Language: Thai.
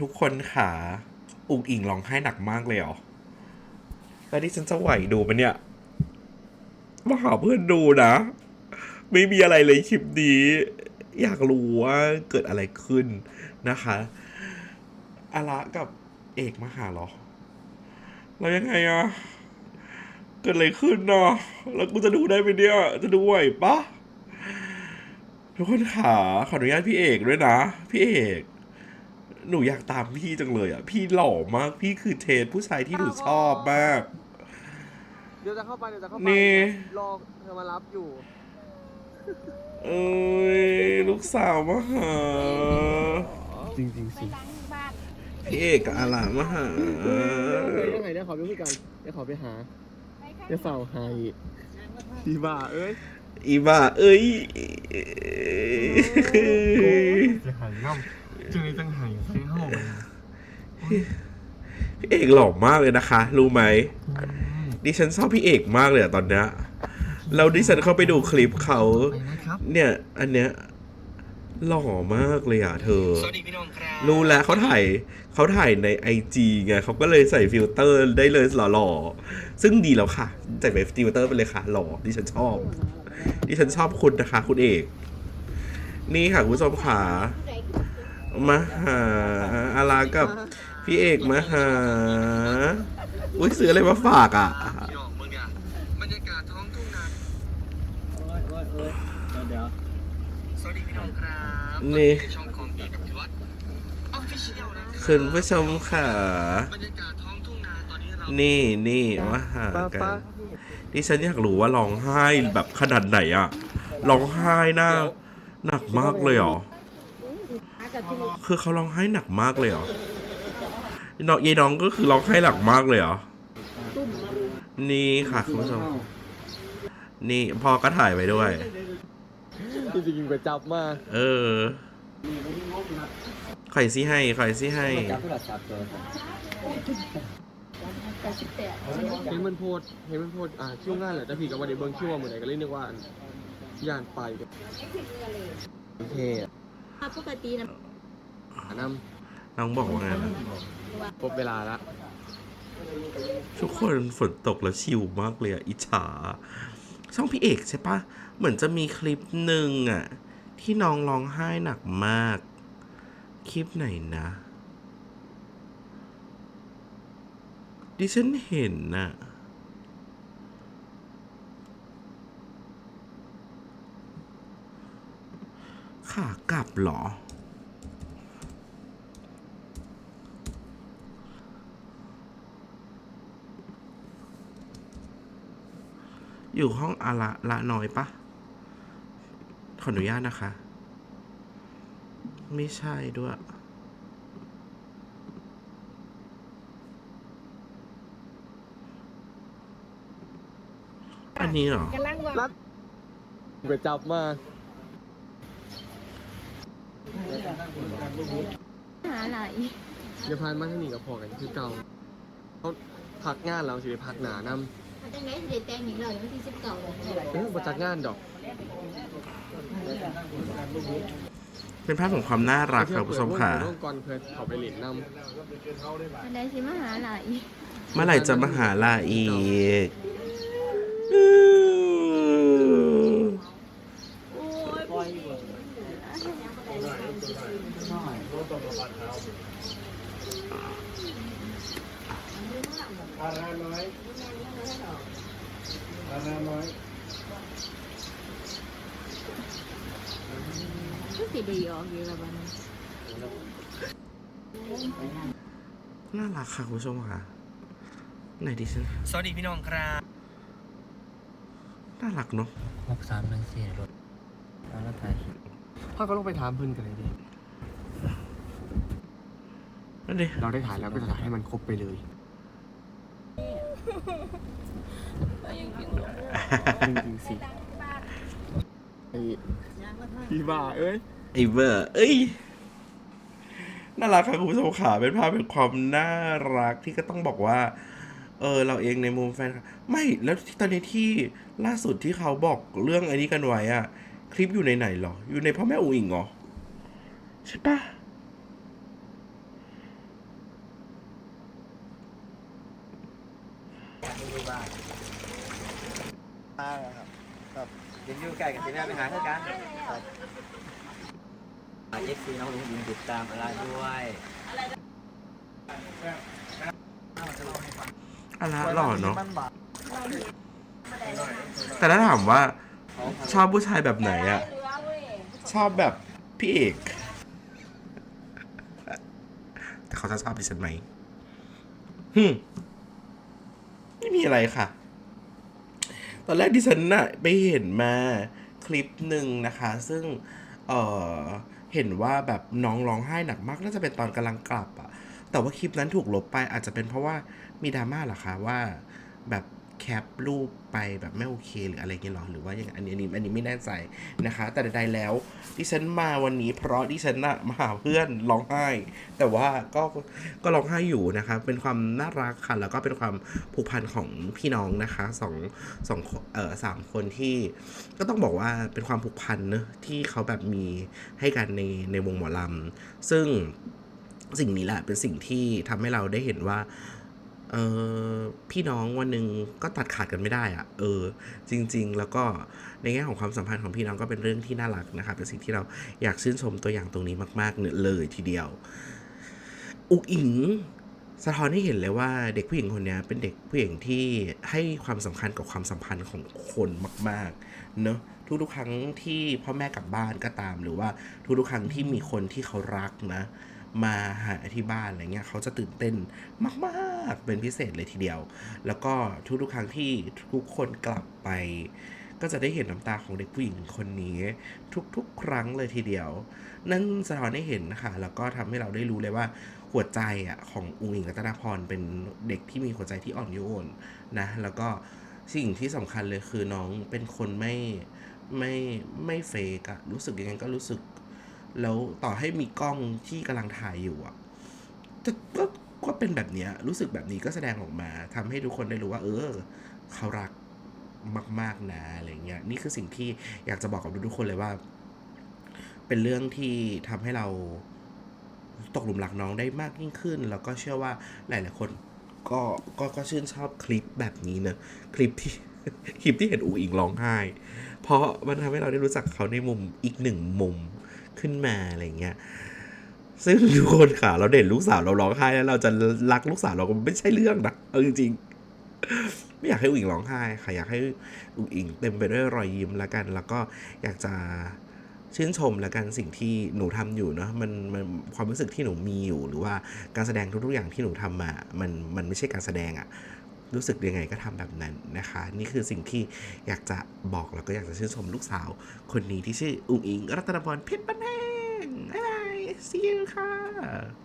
ทุกคนขาอุ๋อิงร้องไห้หนักมากเลยเหรอแล้วที่ฉันจะไหวดูปะเนี่ย มาหาเพื่อนดูนะ ไม่มีอะไรเลยคลิปนี้ อยากรู้ว่าเกิดอะไรขึ้นนะคะอาระกับเอกมาหาเหรอแล้วยังไงอะเกิดอะไรขึ้นเนาะแล้วกูจะดูได้ไหมเนี่ย จะดูไหวปะทุกคนขาขออนุญาตพี่เอกด้วยนะ พี่เอก หนูอยากตามพี่จังเลยอะ พี่หล่อมาก พี่คือเทสผู้ชายที่หนูชอบมาก เดี๋ยวจะเข้าไปเดี๋ยวจะเข้าไปนี่ รอเธอมารับอยู่ เอ้ยลูกสาวมาหาจริงจริงไปสิล้างบ้านพี่เอกกับอาหลามาหายังไงเดี๋ยวขอไปคุยกันเดี๋ยวขอไปหาไปค่ะเดี๋ยวเฝ้าให้ดีบ้าเอ้ยอีบ้าเอ้ย จะหายง่ำจึง เลยจังหายใส่ห้องพี่เอกหล่อมากเลยนะคะ รู้ไหมดิฉันชอบพี่เอกมากเลยอะตอนเนี้ยแล้วดิฉันเข้าไปดูคลิปเขา ไปนะครับเนี่ย อันเนี้ยหล่อมากเลยอะเธอ สวัสดีพี่น้องครับรู้แล้วเขาถ่ายเขาถ่ายในไอจีไงเขาก็เลยใส่ฟิลเตอร์ได้เลยหล่อๆซึ่งดีแล้วค่ะ ใส่ไปฟิลเตอร์ไปเลยค่ะ หล่อดิฉันชอบดิฉันชอบคุณนะคะ คุณเอก นี่ค่ะคุณผู้ชมค่ะผู้ใด มาหาอารากับพี่เอกมาหา อุ้ยซื้ออะไรมาฝากอะ พี่น้องเมืองเนี่ยบรรยากาศท้องทุ่งนาสวัสดีพี่น้องครับนี่ในช่องของเอกกับพิวัตรออฟฟิเชียลนะครับคุณผู้ชมค่ะ บรรยากาศท้องทุ่งนาตอนนี้เรานี่นี่มาหาป้ากัป้านดิฉันอยากรู้ว่าร้องไห้แบบขนาดไหนอะร้องไห้หน้าหนักมากเลยเหรออากับที่ คือเขาร้องไห้หนักมากเลยเหรอน้องยายน้องก็คือร้องไห้หนักมากเลยเหรอ นี่ค่ะคุณผู้ชม นี่พ่อก็ถ่ายไว้ด้วย จริงๆไปจับมาเออข่อยซิให้ข่อยซิให้แปดสิบแปดเห็นมันโพดเห็นมันโพดอ่าคิวงานแหละแต่พี่กับวันเดียวเบิ้งคิวว่าเหมือนไหนก็เลยนึกว่าย่านไปโอเคปกตินะหา นน้องบอกว่าไงนะำครบเวลาละทุกคนฝนตกแล้วชิลมากเลยอะอิจฉา ช่องพี่เอกใช่ปะเหมือนจะมีคลิปหนึ่งอะที่น้องร้องไห้หนักมาก คลิปไหนนะ ดิฉันเห็นน่ะ ขากลับเหรอ อยู่ห้องอาละละน้อยปะขออนุญาตนะคะ ไม่ใช่ด้วย อันนี้เหรอ กำลังว่าไปจับมาหาอะไรเดี๋ยวพานมาที่นี่กับพอกันคือเก่าเขาพักงานเราสิไปพักหนานำ มันจะไงสิได้แต่งหญิงเลยวันที่สิบเก้าเออมาจัดงานดอก เป็นภาพของความน่ารักครับคุณผู้ชมค่ะ ร่วมก่อนเพื่อนเขาไปเล่นน้มันได้สิมาหาอะไรเมื่อไหร่จะมาหาลาอีก ก็สิดีออกอยู่ละบัดนน่ารักค่ะคุณผู้ชมค่ะไหนดิฉันสวัสดีพี่น้องครับน่ารักเนาะหกสามหนึ่งสี่รถแล้วถ่ายคลิปำพ่อก็ลงไปถามเพื่อนกันเลยดินั่นดิเราได้ถ่ายแล้วก็จะถ่ายให้มันครบไปเลย จริงๆสิไอ้พี่บ้าเอ้ย ไอเวอร์เอ้ย น่ารักค่ะคุณผู้ชมค่ะเป็นภาพเป็นความน่ารักที่ก็ต้องบอกว่า เออ เราเองในมุมแฟนคลับไม่ แล้วที่ตอนนี้ที่ล่าสุดที่เขาบอกเรื่องไอ้นี้กันไว้อะคลิปอยู่ในไหนเหรอ อยู่ในพ่อแม่อูอิงเหรอ ใช่ปะ อยู่บ้านป้าครับ ครับยังอยู่ไกลกันที่แม่ไปหาเท่ากันครับเอฟซีน้องลุงยิงติดตามอะไรด้วยอันละหล่อเนาะแต่ถ้าถามว่า ชอบผู้ชายแบบไหนอะชอบแบบพี่เอกแต่เขาจะชอบดิฉันไหมฮึมไม่มีอะไรค่ะ ตอนแรกดิฉันน่ะไปเห็นมาคลิปหนึ่งนะคะ ซึ่งเออเห็นว่าแบบน้องร้องไห้หนักมากน่าจะเป็นตอนกำลังกลับอะแต่ว่าคลิปนั้นถูกลบไปอาจจะเป็นเพราะว่ามีดราม่าเหรอคะว่าแบบ แคปรูปไปแบบไม่โอเค หรืออะไรเงี้ยหรอหรือว่าอยังไงอันนี้อันนี้อันนี้ไม่แน่ใจนะคะ แต่ใดๆแล้วดิฉันมาวันนี้เพราะดิฉันน่ะมาหาเพื่อนร้องไห้ แต่ว่าก็ก็ร้องไห้อยู่นะคะ เป็นความน่ารักค่ะแล้วก็เป็นความผูกพันของพี่น้องนะคะสองสองเอ่อสามคนที่ก็ต้องบอกว่าเป็นความผูกพันเนอะที่เขาแบบมีให้กันในในวงหมอลำซึ่งสิ่งนี้แหละเป็นสิ่งที่ทำให้เราได้เห็นว่า เออพี่น้องวันหนึ่งก็ตัดขาดกันไม่ได้อะเออ จริง ๆ แล้วก็ในแง่ของความสัมพันธ์ของพี่น้องก็เป็นเรื่องที่น่ารักนะครับเป็นสิ่งที่เราอยากชื่นชมตัวอย่างตรงนี้มากๆเนี่ยเลยทีเดียว อุกอิงสะท้อนให้เห็นเลยว่าเด็กผู้หญิงคนนี้เป็นเด็กผู้หญิงที่ให้ความสำคัญกับความสัมพันธ์ของคนมากๆเนอะทุกๆครั้งที่พ่อแม่กลับบ้านก็ตาม หรือว่าทุกๆครั้งที่มีคนที่เขารักนะ มาหาที่บ้านอะไรเงี้ยเขาจะตื่นเต้นมากๆเป็นพิเศษเลยทีเดียว แล้วก็ทุกๆครั้งที่ทุกคนกลับไป ก็จะได้เห็นน้ำตาของเด็กผู้หญิงคนนี้ ทุกๆ ครั้งเลยทีเดียว นั่นสะท้อนให้เห็นนะคะแล้วก็ทำให้เราได้รู้เลยว่าหัวใจอะของอุ้งอิงรัตนาพรเป็นเด็กที่มีหัวใจที่อ่อนโยนนะแล้วก็สิ่งที่สำคัญเลยคือน้องเป็นคนไม่ไม่ไม่เฟกอะรู้สึกยังไงก็รู้สึก แล้วต่อให้มีกล้องที่กำลังถ่ายอยู่อะแต่ก็ก็เป็นแบบนี้รู้สึกแบบนี้ก็แสดงออกมาทำให้ทุกคนได้รู้ว่า เออ เขารักมาก ๆนะอะไรเงี้ยนี่คือสิ่งที่อยากจะบอกกับทุกๆคนเลยว่า เป็นเรื่องที่ทำให้เราตกหลุมรักน้องได้มากยิ่งขึ้น แล้วก็เชื่อว่าหลายๆคนก็ก็ก็ชื่นชอบคลิปแบบนี้เนอะคลิปที่คลิปที่เห็นอูอิงร้องไห้ เพราะมันทำให้เราได้รู้จักเขาในมุมอีกหนึ่งมุม ขึ้นมาอะไรเงี้ยซึ่งทุกคนค่ะ เราเด่นลูกสาวเราร้องไห้แล้วเราจะรักลูกสาวเราก็ไม่ใช่เรื่องนะเอาจริงๆไม่อยากให้อุ๋งอิงร้องไห้ค่ะอยากให้อุ๋งอิงเต็มไปด้วยรอยยิ้มล้วกัน แล้วก็อยากจะชื่นชมล้วกันสิ่งที่หนูทำอยู่เนาะมันมันความรู้สึกที่หนูมีอยู่ หรือว่าการแสดงทุกๆอย่างที่หนูทำมามันมันไม่ใช่การแสดงอะ รู้สึกยังไงก็ทำแบบนั้นนะคะ นี่คือสิ่งที่อยากจะบอกแล้วก็อยากจะชื่นชมลูกสาว คนนี้ที่ชื่ออุ๋งอิงรัตนพรเพชรบันแพงบ๊ายบาย see you ค่ะ